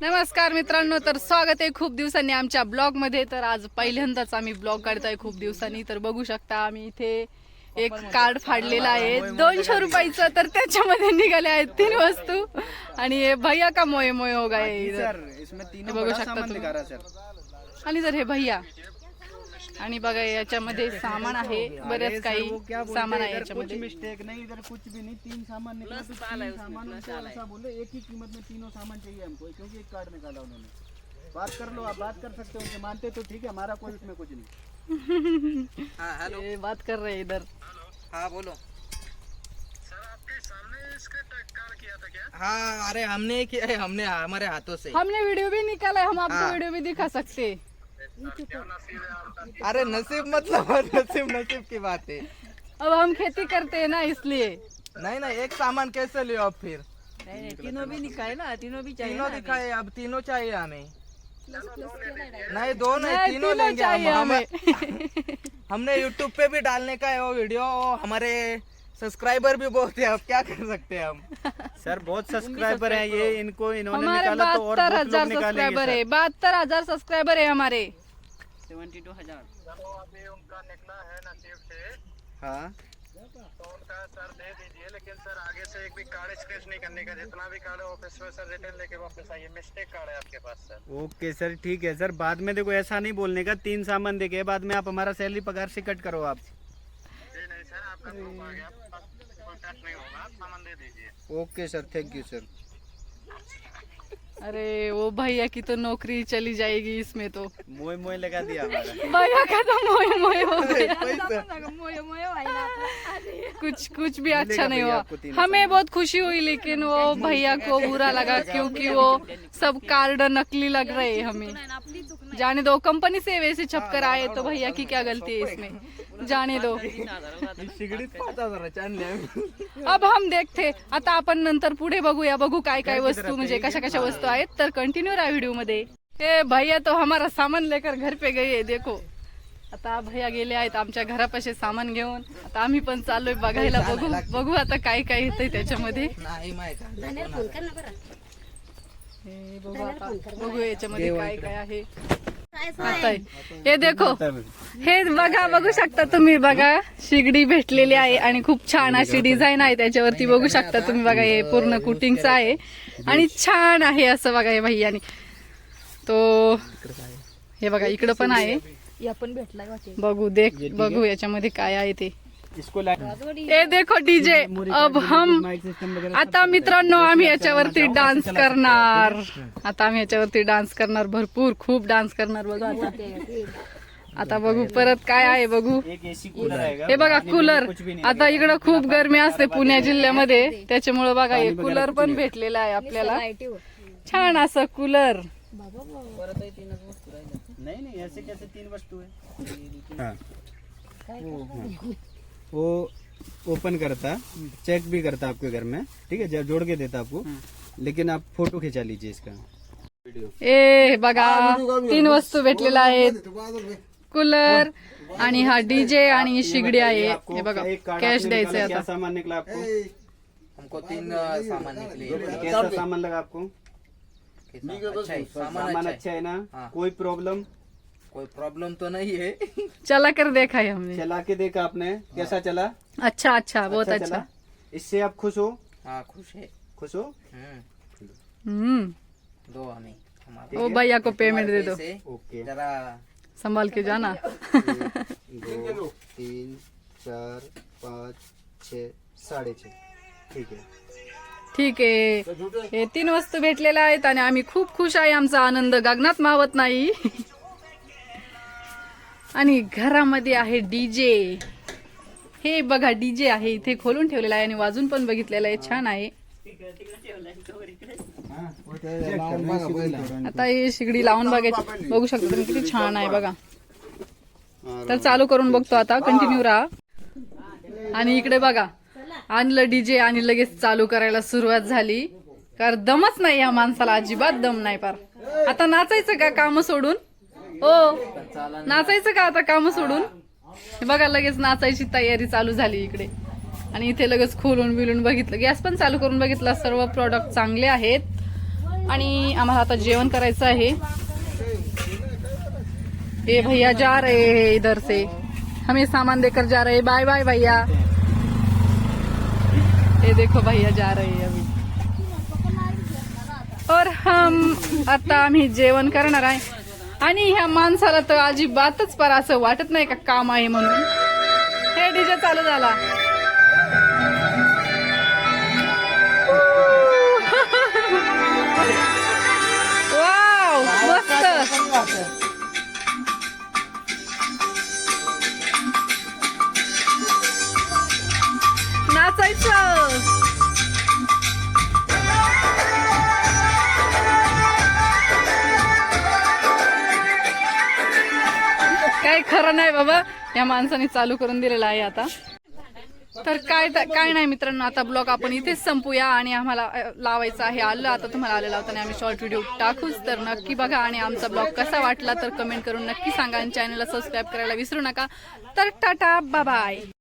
नमस्कार मित्रांनो तर स्वागत आहे खूप दिवसांनी आमच्या ब्लॉगमध्ये तर आज पहिल्यांदाच आम्ही ब्लॉग काढतोय खूप दिवसांनी. तर बघू शकता आम्ही इथे एक कार्ड फाडलेलं आहे. दोनशे रुपयाचं तर त्याच्यामध्ये निघाले आहेत तीन वस्तू. आणि हे भैया का मोये मोये हो गए बघू शकता तुम्ही. आणि जर हे भैया आणि बघा याच्यामध्ये सामान आहे. बरेच काही सामान आहे याच्यामध्ये. मिस्टेक नहीं इधर कुछ भी नहीं. तीन सामान निकला तो तीन सामान ऐसा बोले एक ही कीमत में तीनों सामान चाहिए हमको। क्योंकि एक कार्ड निकाला उन्होंने। बात कर लो आप बात कर सकते हो उनसे मानते तो ठीक है हमारा कोई उसमें कुछ नहीं। हाँ हेलो बात कर रहे हैं इधर। हाँ बोलो। हाँ अरे हमने किया है हमने हमारे हाथों से। हमने वीडियो भी निकाला है हम आपको। वीडियो भी दिखा सकते हैं। अरे नसीब मतलब नसीब नसीब की बात है। अब हम खेती करते हैं ना इसलिए। नहीं नहीं एक सामान कैसे लियो अब फिर? तीनों भी निकाले ना तीनों भी चाहिए तीनों दिखाए अब तीनों चाहिए हमें। नहीं दो नहीं तीनों लेंगे हम, हमें हमने यूट्यूब पे भी डालने का है वो वीडियो हमारे सब्सक्राइबर भी बहुत है अब क्या कर सकते हैं हम? सर बहुत सब्सक्राइबर हैं ये इनको इन्होंने निकाला तो और बहत्तर बहुत लोग हज़ार सब्सक्राइबर निकालेंगे है बहत्तर हज़ार सब्सक्राइबर है हमारे। सेवेंटी टू हज़ार। हाँ तो उनका सर दे दीजिए लेकिन सर आगे से एक भी कार्ड नहीं करने का जितना भी कार्ड है ऑफ़िस में सर रिटर्न लेके वापस आइए। मिस्टेक कार्ड है आपके पास सर। ओके सर ठीक है सर। बाद में देखो ऐसा नहीं बोलने का तीन सामान देखे बाद में आप हमारा सैलरी पगार से कट करो आप। जी नहीं सर आपका प्रूफ आ गया। कोई कट नहीं होगा सामान दे दीजिए। Okay sir thank you sir. अरे वो भैया की तो नौकरी चली जाएगी इसमें तो। मोए मोए लगा दिया भैया का तो मोए मोए हो गया। पैसा मोए मोए कुछ कुछ भी अच्छा नहीं हुआ। हमें बहुत खुशी हुई लेकिन वो भैया को बुरा लगा क्योंकि वो सब कार्ड नकली लग रहे हैं हमें। जाने दो कंपनी से वैसे छप कर आए तो भैया की क्या गलती है इसमें? जाने दो. अब हम देखते आता आपण नंतर पुढे बघूया बघू काय काय वस्तू म्हणजे कशा कशा वस्तू आहेत तर कंटिन्यू राहा व्हिडिओमध्ये हे भैया तो हमारा सामान लेकर घर पे गए देखो. आता भैया गेले आहेत आमच्या घरापाशी सामान घेऊन. आता आम्ही पण चाललोय बघायला. बघू बघू आता काय काय येतंय त्याच्यामध्ये. नाही माहीत हे बघू आता. बघू याच्यामध्ये काय काय आहे. आता हे देखो हे बघा बघू शकता तुम्ही बघा. शिगडी भेटलेली आहे आणि खूप छान अशी डिझाईन आहे त्याच्यावरती बघू शकता तुम्ही बघा हे पूर्ण कुटिंगचं आहे. आणि छान आहे असं बघा हे भैयानी. तो हे बघा इकडं पण आहे. बघू देख बघू याच्यामध्ये काय आहे ते. इसको हे देखो डीजे अब हम आता मित्रांनो आम्ही याच्यावरती डान्स करणार. आता आम्ही याच्यावरती डान्स करणार भरपूर खूप डान्स करणार बघा. आता आता बघू परत काय आहे बघू. एक एसी कूलर आएगा हे बघा कूलर आता इकडं खूप गरमी असते पुणे जिल्ह्यामध्ये. त्याच्यामुळे बघा हे कूलर पण भेटलेलं आहे आपल्याला. छान असं कूलर नहीं नहीं तीन वस्तु है हाँ. वो ओपन करता चेक भी करता आपके घर में ठीक है जोड़ के देता आपको लेकिन आप फोटो खिंचा लीजिए इसका। ए बघा तीन वस्तू भेटलेल्या आहेत. कूलर आणि हा डीजे आणि शिगडी आहे. हे बघा कॅश क्या आता. सामान निकला आपको? हमको तीन सामान निकले. कैसा सामान. लगा आपको? है, सामान सामान अच्छा है. ना। कोई प्रॉब्लम कोई प्रॉब्लम तो नहीं है। चला कर देखा है हमने। चला के देखा आपने। कैसा चला? अच्छा अच्छा बहुत अच्छा। इससे आप खुश हो? हाँ खुश है। खुश हो? हम्म, दो हमें ओ भैया को पेमेंट दे दो। ओके। जरा संभाल के जाना। दो तीन चार पाँच छ साढ़े छ। ठीक है। ठीक आहे हे तीन वस्तू भेटलेल्या आहेत आणि आम्ही खूप खुश आहे. आमचा आनंद गगनात मावत नाही. आणि घरामध्ये आहे डीजे हे बघा डीजे आहे इथे खोलून ठेवलेला आहे आणि वाजून पण बघितलेला आहे. छान आहे. आता हे शिगडी लावून बघायची बघू शकता तुम्ही किती छान आहे बघा. तर चालू करून बघतो आता. कंटिन्यू राहा. आणि इकडे बघा. आणलं डीजे आणि लगेच चालू करायला सुरुवात झाली. कारण दमच नाही या माणसाला अजिबात दम नाही पार आता नाचायचं का काम सोडून? हो. नाचायचं का आता काम सोडून? हे. बघा लगेच नाचायची तयारी चालू झाली इकडे. आणि इथे लगेच खोलून बिलून बघितलं. गॅस पण चालू करून बघितला. सर्व प्रॉडक्ट चांगले आहेत. आणि आम्हाला आता जेवण करायचं आहे. ये भैया जा रहे हैं इधर से हमें सामान देकर जा रहे. हैं बाय बाय भैया. ये देखो भैया जा रहे हैं अभी. और हम आता आम्ही जेवण करणार आहे. आणि ह्या माणसाला तर अजिबातच पर असं वाटत नाही का काम आहे म्हणून. हे डीजे चालू झाला. काय खरं नाही बाबा. या माणसाने चालू करून दिलेला आहे आता. तर काय काय नाही मित्रांनो आता ब्लॉग आपण इथेच संपूया आणि आम्हाला लावायचं आहे आलं. आता तुम्हाला आलं लावताना आम्ही शॉर्ट व्हिडिओ टाकूच. तर नक्की बघा आणि आमचा ब्लॉग कसा वाटला तर कमेंट करून नक्की सांगा आणि चॅनलला सबस्क्राईब करायला विसरू नका. तर टाटा बाय